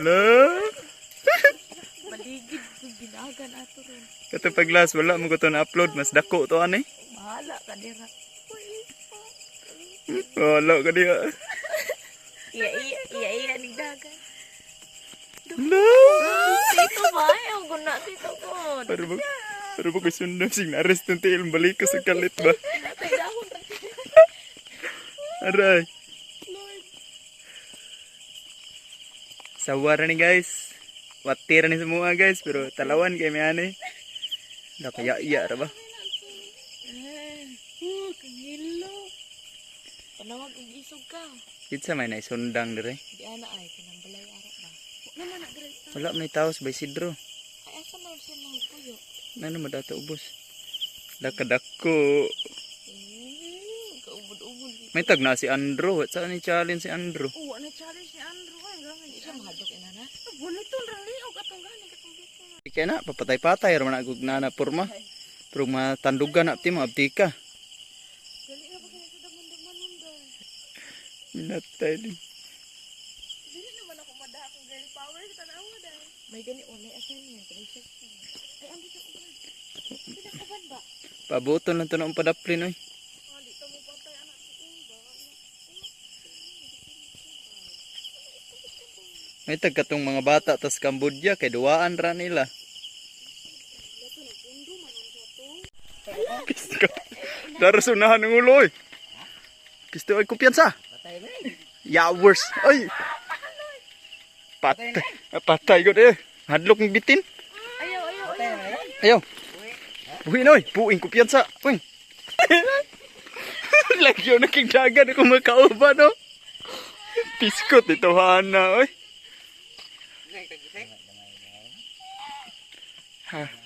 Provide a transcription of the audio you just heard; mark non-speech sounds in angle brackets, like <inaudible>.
La. Baligid ko ginagan ato ron. Kato pag last wala mo ko to na-upload mas dako to ani. Bahala ka dira. Wala ka diya. Iya iya iya iya ning dagan. La. Tito ba? Ayaw ko na tito ko. Para ba para ba ko sundam sing na-arrest ng tiil balik ka sa kalit ba. Aray. Sawara ni guys. Watira ni semua guys pero talawan kay may ani. Da kaya iya ra ba. Panawag og isog ka. Kitsa may naisundang dire. Di ana ay kanang balay ara ba. Wala man na dire. Wala may taos by Sidro. Ay asa na sa nang puyo. Nano madata ubos. Dakadako. Eh. May tag na si Andrew. Saan ni challenge si Andrew? Oo, na challenge ni Andrew ay gamit siya mahadlok ina na. Wala tong rali og atong gani katong dito. Kaya na, papatay-patay. Raman na gug na na porma. Pero matandugan na ti mo abtika. Dali na ba kaya sa dai. Minatay din. Dili naman ako mada akong girl power sa tanawa dai. May gani online assignment, research ko. Ay andi sa uban. Pinakaban ba? Pabuton lang to na ang padaplin oy. Ah, di ta mo patay anak si Umba. May tag katong mga bata tas Cambodia kay duwaan ra nila. Kisto ka. Daras unahan ng ulo oy. Kisto ay kumpiyansa. Yowers. Ay. Patay. Patay ko de. Hadlok ng bitin. Ayaw, ayaw, ayaw. Ayaw. Buhin oy. Buing kumpiyansa. Uy. <laughs> Lagyo na king dagan ako makauban no. Piskot ito hana oy. Huh.